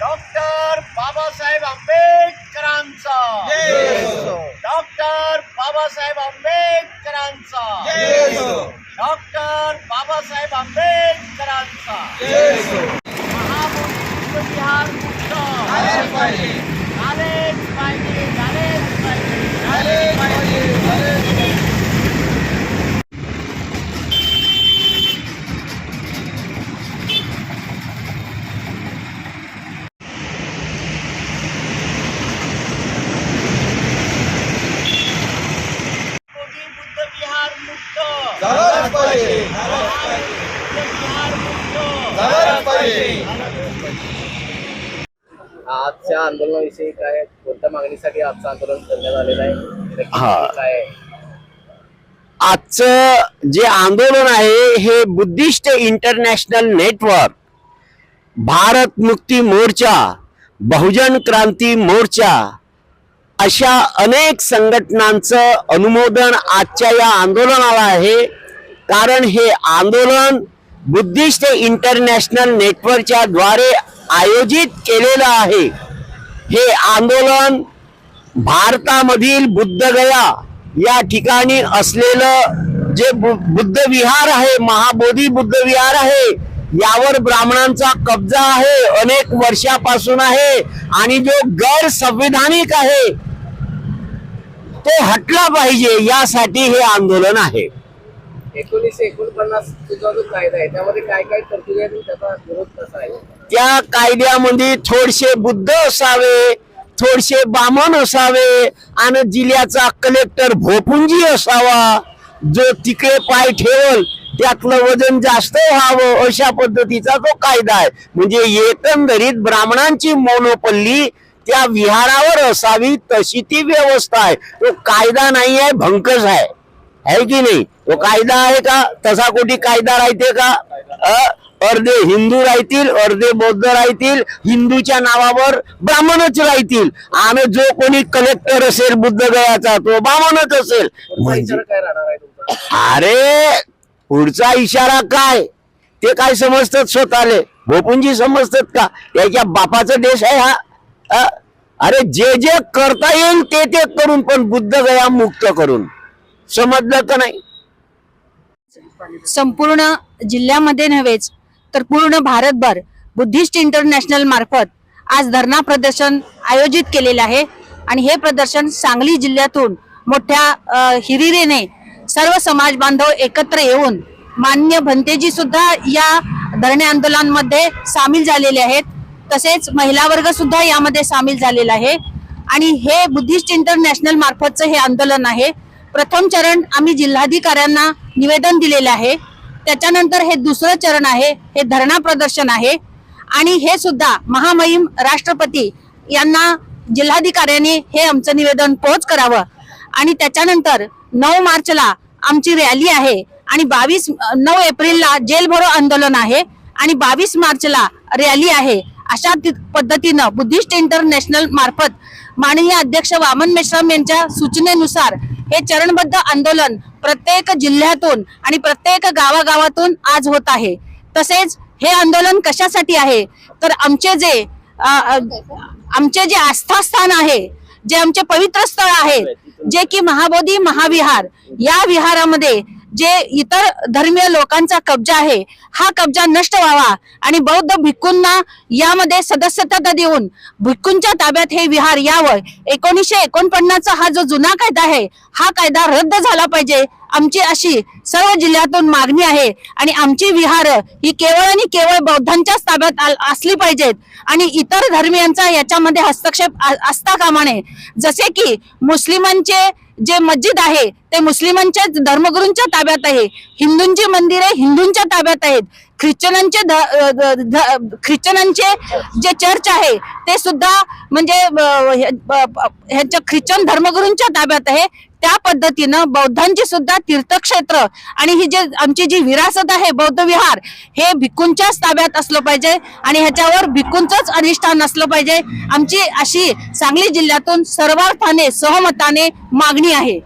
Doctor Babasaheb आंबेडकरांचा. Doctor Babasaheb आंबेडकरांचा. Doctor Babasaheb आंबेडकरांचा. महाबोधी बिहार मुक्त झालेच पाहिजे झालेच पाहिजे मोदी बुद्ध विहार मुक्त झालंच पाहिजे झालंच आजच्या आंदोलनाविषयी काय कोणत्या मागणीसाठी आजचं आंदोलन करण्यात आलेलं आहे हा. काय आहे? आजचं जे आंदोलन आहे हे Buddhist international network Bharat Mukti Morcha Bahujan Kranti Morcha अशा अनेक संघटनांचं अनुमोदन आजच्या या आंदोलनाला आहे कारण हे आंदोलन बुद्धिस्ट इंटरनॅशनल नेटवर्कच्या द्वारे आयोजित केलेलं आहे. हे आंदोलन भारतामधील बुद्धगया या ठिकाणी असलेलं जे बु- बुद्ध विहार आहे महाबोधी बुद्ध विहार आहे यावर ब्राह्मणांचा कब्जा आहे अनेक वर्षापासून आहे आणि जो गैर संविधानिक आहे तो हटला पाहिजे यासाठी हे आंदोलन आहे. एकोणीसशे एकोणपन्नास जो जो कायदा आहे. त्यामध्ये काय काय तरतुदी आहेत त्याचा विरोध कसा आहे? त्या कायद्यामध्ये थोडेसे बुद्ध असावे थोडेसे बामण असावे आणि जिल्ह्याचा कलेक्टर भोपुंजी असावा. जो तिकडे पाय ठेवल त्यातलं वजन जास्त व्हावं अशा पद्धतीचा तो कायदा आहे. म्हणजे एकंदरीत ब्राह्मणांची मोनोपल्ली त्या विहारावर असावी तशी ती व्यवस्था आहे. तो कायदा नाही आहे भंकस आहे. आहे की नाही? तो कायदा आहे का? तसा कोटी कायदा राहते का? अ, अर्धे हिंदू राहतील अर्धे बौद्ध राहतील हिंदूच्या नावावर ब्राह्मणच राहतील आणि जो कोणी कलेक्टर असेल बुद्ध गयाचा तो ब्राह्मणच असेल. म्हणजे? अरे पुढचा इशारा काय? ते काय समजतात स्वतःले? भोपुंजी समजतात का? त्याच्या बापाचा देश आहे हा. अ? अरे जे जे करता येईल ते ते करून पण बुद्ध गया मुक्त करून. समजलं का नाही? संपूर्ण जिल्ह्यामध्ये नव्हेच तर पूर्ण भारतभर बुद्धिस्ट इंटरनॅशनल मार्फत आज धरणा प्रदर्शन आयोजित केलेले आहे. आणि हे प्रदर्शन सांगली जिल्ह्यातून मोठ्या हिरिरेने सर्व समाज बांधव एकत्र येऊन मान्य भंतेजी सुद्धा या धरणे आंदोलनामध्ये सामील झालेले आहेत. तसेच महिला वर्ग सुद्धा यामध्ये सामील झालेला आहे. आणि हे बुद्धिस्ट इंटरनॅशनल मार्फतचं हे आंदोलन आहे. प्रथम चरण आम्ही जिल्हाधिकाऱ्यांना निवेदन दिलेलं आहे. त्याच्यानंतर हे दुसरं चरण आहे हे धरणा प्रदर्शन आहे. आणि हे सुद्धा महामहिम राष्ट्रपती यांना जिल्हाधिकाऱ्यांनी हे आमचं निवेदन पोहोच करावं. आणि त्याच्यानंतर नऊ मार्चला आमची रॅली आहे आणि बावीस नऊ एप्रिलला जेल भरो आंदोलन आहे आणि बावीस मार्चला रॅली आहे. अशा पद्धतीनं बुद्धिस्ट इंटरनॅशनल मार्फत माननीय अध्यक्ष वामन मेश्राम यांच्या सूचनेनुसार हे चरणबद्ध आंदोलन प्रत्येक जिल्ह्यातून आणि प्रत्येक गावागावातून आज होत आहे. तसेच हे आंदोलन कशासाठी आहे? तर आमचे जे आमचे जे आस्थास्थान आहे जे आमचे पवित्र स्थळ आहे जे की महाबोधी महाविहार या विहारामध्ये जे इतर धर्मीय लोकांचा कब्जा आहे हा कब्जा नष्ट व्हावा. आणि बौद्ध भिक्खूंना यामध्ये सदस्यता देऊन भिक्खूंच्या ताब्यात हे विहार यावं. एकोणीसशे एकोणपन्नासचा हा जो जुना कायदा आहे हा कायदा रद्द झाला पाहिजे. आमची अशी सर्व जिल्ह्यातून मागणी आहे. आणि आमची विहार ही केवळ आणि केवळ बौद्धांच्याच ताब्यात आल- असली पाहिजेत. आणि इतर धर्मियांचा याच्यामध्ये हस्तक्षेप असता कामा नये जसे की मुस्लिमांचे जे मस्जिद आहे ते मुस्लिमांच्या धर्मगुरूंच्या ताब्यात आहे. हिंदूंची मंदिरे हिंदूंच्या ताब्यात आहेत. ख्रिश्चनांचे ध- ध- ख्रिश्चनांचे जे चर्च आहे ते सुद्धा म्हणजे ह्याच्या ख्रिश्चन धर्मगुरूंच्या ताब्यात आहे. त्या पद्धतीनं बौद्धांची सुद्धा तीर्थक्षेत्र आणि ही जे आमची जी विरासत आहे बौद्ध विहार हे भिक्खूंच्याच ताब्यात असलं पाहिजे आणि ह्याच्यावर भिक्खूंचंच अधिष्ठान असलं पाहिजे. आमची अशी सांगली जिल्ह्यातून सर्वार्थाने सहमताने मागणी आहे.